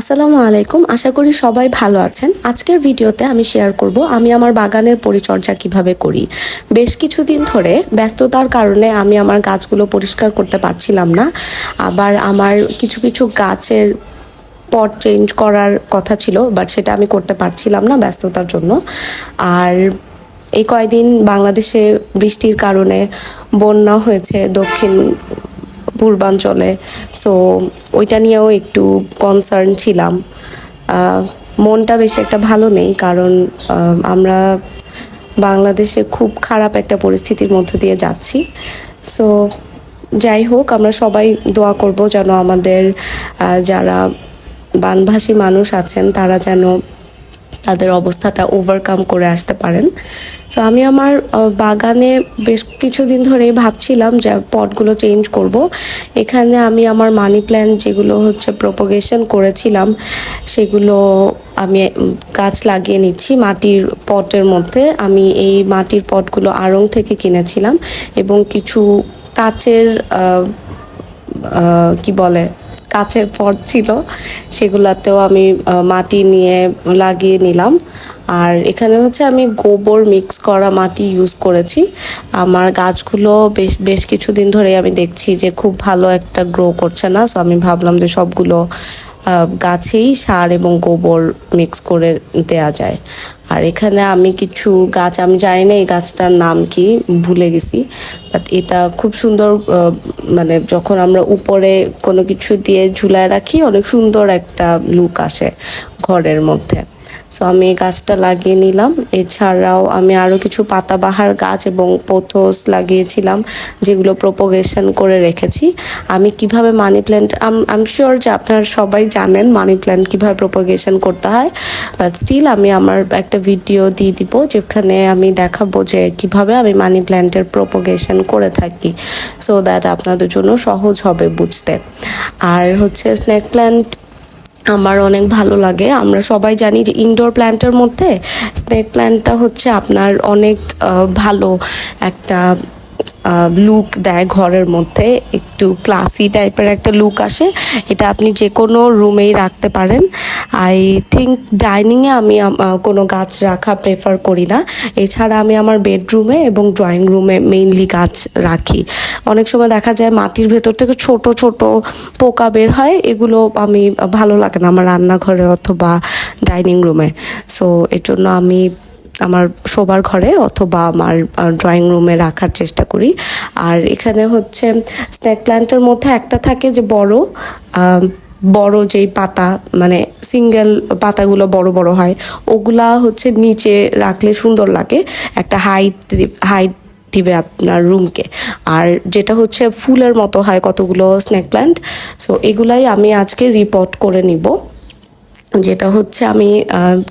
আসসালামু আলাইকুম। আশা করি সবাই ভালো আছেন। আজকের ভিডিওতে আমি শেয়ার করব আমি আমার বাগানের পরিচর্যা কীভাবে করি। বেশ কিছুদিন ধরে ব্যস্ততার কারণে আমি আমার গাছগুলো পরিষ্কার করতে পারছিলাম না। আবার আমার কিছু কিছু গাছের পট চেঞ্জ করার কথা ছিল বাট সেটা আমি করতে পারছিলাম না ব্যস্ততার জন্য। আর এই কয়দিন বাংলাদেশে বৃষ্টির কারণে বন্যা হয়েছে, দক্ষিণ পূর্বাঞ্চলে। সো ওইটা নিয়েও একটু কনসার্ন ছিলাম। মনটা বেশি একটা ভালো নেই কারণ আমরা বাংলাদেশে খুব খারাপ একটা পরিস্থিতির মধ্যে দিয়ে যাচ্ছি। সো যাই হোক, আমরা সবাই দোয়া করব যেন আমাদের যারা বানভাসী মানুষ আছেন, তারা যেন তাদের অবস্থাটা ওভারকাম করে আসতে পারেন। তো আমি আমার বাগানে বেশ কিছুদিন ধরেই ভাবছিলাম যে পটগুলো চেঞ্জ করব। এখানে আমি আমার মানি প্ল্যান্ট যেগুলো হচ্ছে প্রপোগেশন করেছিলাম, সেগুলো আমি গাছ লাগিয়ে নিচ্ছি মাটির পটের মধ্যে। আমি এই মাটির পটগুলো আড়ং থেকে কিনেছিলাম এবং কিছু কাচের কি বলে কাছের পট ছিল, সেগুলাতেও আমি মাটি নিয়ে লাগিয়ে নিলাম। আর এখানে হচ্ছে আমি গোবর মিক্স করা মাটি ইউজ করেছি। আমার গাছগুলো বেশ বেশ কিছুদিন ধরে আমি দেখছি যে খুব ভালো একটা গ্রো করছে না সো আমি ভাবলাম যে সবগুলো গাছেই সার এবং গোবর মিক্স করে দেয়া যায়। আর এখানে আমি কিছু গাছ, আমি জানি না এই গাছটার নাম কি, ভুলে গেছি। বাট এটা খুব সুন্দর মানে যখন আমরা উপরে কোনো কিছু দিয়ে ঝুলায় রাখি, অনেক সুন্দর একটা লুক আসে ঘরের মধ্যে। সো আমি এই গাছটা লাগিয়ে নিলাম। এছাড়াও আমি আরও কিছু পাতাবাহার গাছ এবং পোথোস লাগিয়েছিলাম, যেগুলো প্রপোগেশন করে রেখেছি। আমি কীভাবে মানি প্ল্যান্ট আম শিওর যে আপনারা সবাই জানেন মানি প্ল্যান্ট কীভাবে প্রপোগেশন করতে হয়। বাট স্টিল আমি আমার একটা ভিডিও দিয়ে দিব, যেখানে আমি দেখাবো যে কীভাবে আমি মানি প্ল্যান্টের প্রপোগেশন করে থাকি সো দ্যাট আপনাদের জন্য সহজ হবে বুঝতে। আর হচ্ছে স্নেক প্ল্যান্ট আমার অনেক ভালো লাগে। আমরা সবাই জানি যে ইনডোর প্ল্যান্টের মধ্যে স্নেক প্ল্যান্টটা হচ্ছে আপনার অনেক ভালো একটা লুক দেয় ঘরের মধ্যে। একটু ক্লাসি টাইপের একটা লুক আসে। এটা আপনি যে কোনো রুমেই রাখতে পারেন। আই থিঙ্ক ডাইনিংয়ে আমি কোনো গাছ রাখা প্রেফার করি না। এছাড়া আমি আমার বেডরুমে এবং ড্রয়িং রুমে মেইনলি গাছ রাখি। অনেক সময় দেখা যায় মাটির ভেতর থেকে ছোট ছোট পোকা বের হয়, এগুলো আমি ভালো লাগে না আমার রান্নাঘরে অথবা ডাইনিং রুমে সো এর জন্য আমি আমার শোবার ঘরে অথবা আমার ড্রয়িং রুমে রাখার চেষ্টা করি। আর এখানে হচ্ছে স্ন্যাক প্ল্যান্টের মধ্যে একটা থাকে যে বড় বড় যেই পাতা মানে সিঙ্গেল পাতাগুলো বড় বড় হয়, ওগুলা হচ্ছে নিচে রাখলে সুন্দর লাগে, একটা হাইট হাইট দিবে আপনার রুমকে আর যেটা হচ্ছে ফুলের মতো হয় কতগুলো স্নেক প্ল্যান্ট সো এগুলাই আমি আজকে রিপোর্ট করে নিব। যেটা হচ্ছে আমি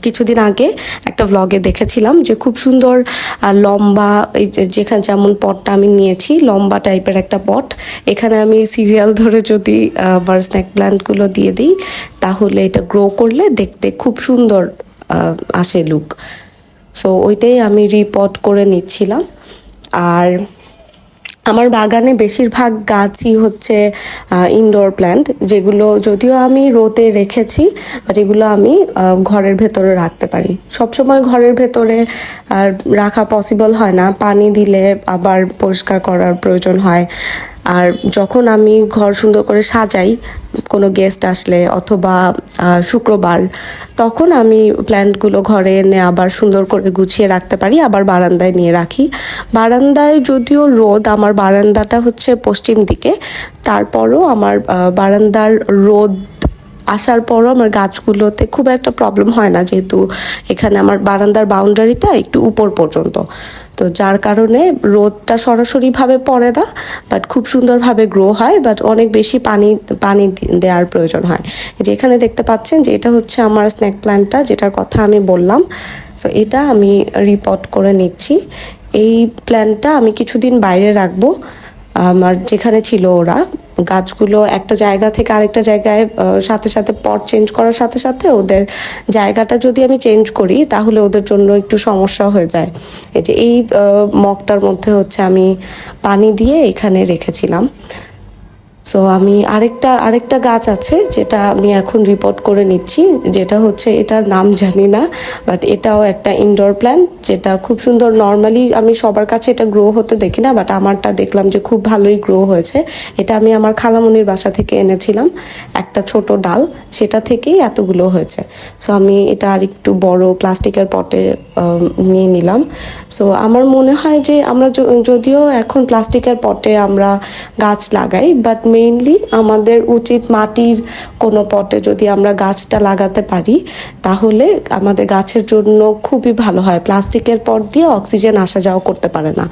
কিছুদিন আগে একটা ভ্লগে দেখেছিলাম যে খুব সুন্দর লম্বা যেখানে যেমন পটটা আমি নিয়েছি, লম্বা টাইপের একটা পট। এখানে আমি সিরিয়াল ধরে যদি আমার স্ন্যাক প্ল্যান্টগুলো দিয়ে দিই, তাহলে এটা গ্রো করলে দেখতে খুব সুন্দর আসে লুক সো ওইটাই আমি রিপোর্ট করে নিচ্ছিলাম। আর আমার বাগানে বেশিরভাগ গাছই হচ্ছে ইনডোর প্ল্যান্ট যেগুলো যদিও আমি রোদে রেখেছি বাট এগুলো আমি ঘরের ভেতরে রাখতে পারি। সবসময় ঘরের ভেতরে রাখা পসিবল হয় না। পানি দিলে আবার পরিষ্কার করার প্রয়োজন হয়। আর যখন আমি ঘর সুন্দর করে সাজাই, কোনো গেস্ট আসলে অথবা শুক্রবার, তখন আমি প্ল্যান্টগুলো ঘরে এনে আবার সুন্দর করে গুছিয়ে রাখতে পারি, আবার বারান্দায় নিয়ে রাখি। বারান্দায় যদিও রোদ, আমার বারান্দাটা হচ্ছে পশ্চিম দিকে, তারপরও আমার বারান্দার রোদ আসার পরও আমার গাছগুলোতে খুব একটা প্রবলেম হয় না, যেহেতু এখানে আমার বারান্দার বাউন্ডারিটা একটু উপর পর্যন্ত। তো যার কারণে রোদটা সরাসরিভাবে পড়ে না বাট খুব সুন্দরভাবে গ্রো হয় বাট অনেক বেশি পানি পানি দেওয়ার প্রয়োজন হয়। যেখানে দেখতে পাচ্ছেন যে এটা হচ্ছে আমার স্ন্যাক প্ল্যান্টটা যেটার কথা আমি বললাম। সো এটা আমি রিপোর্ট করে নিচ্ছি। এই প্ল্যান্টটা আমি কিছুদিন বাইরে রাখব। আমার যেখানে ছিল ওরা গাছগুলো একটা জায়গা থেকে আরেকটা জায়গায় সাথে সাথে পট চেঞ্জ করার সাথে সাথে ওদের জায়গাটা যদি আমি চেঞ্জ করি, তাহলে ওদের জন্য একটু সমস্যা হয়ে যায়। এই যে এই মগটার মধ্যে হচ্ছে আমি পানি দিয়ে এখানে রেখেছিলাম। সো আমি আরেকটা আরেকটা গাছ আছে যেটা আমি এখন রিপোর্ট করে নিচ্ছি, যেটা হচ্ছে এটার নাম জানি না বাট এটাও একটা ইনডোর প্ল্যান্ট যেটা খুব সুন্দর নর্মালি আমি সবার কাছে এটা গ্রো হতে দেখি না বাট আমারটা দেখলাম যে খুব ভালোই গ্রো হয়েছে। এটা আমি আমার খালামনির বাসা থেকে এনেছিলাম, একটা ছোট ডাল, সেটা থেকেই এতগুলো হয়েছে। সো আমি এটা আর একটু বড় প্লাস্টিকের পটে নিয়ে নিলাম। সো আমার মনে হয় যে আমরা যদিও এখন প্লাস্টিকের পটে আমরা গাছ লাগাই বাট মেইনলি আমাদের উচিত মাটির কোনো পটে যদি আমরা গাছটা লাগাতে পারি, তাহলে আমাদের গাছের জন্য খুবই ভালো হয়। প্লাস্টিকের পট দিয়ে অক্সিজেন আসা যাওয়া করতে পারে না।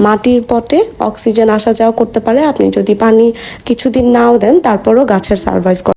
মাটির পটে অক্সিজেন আসা যাওয়া করতে পারে। আপনি যদি পানি কিছুদিন নাও দেন, তারপরও গাছের সার্ভাইভ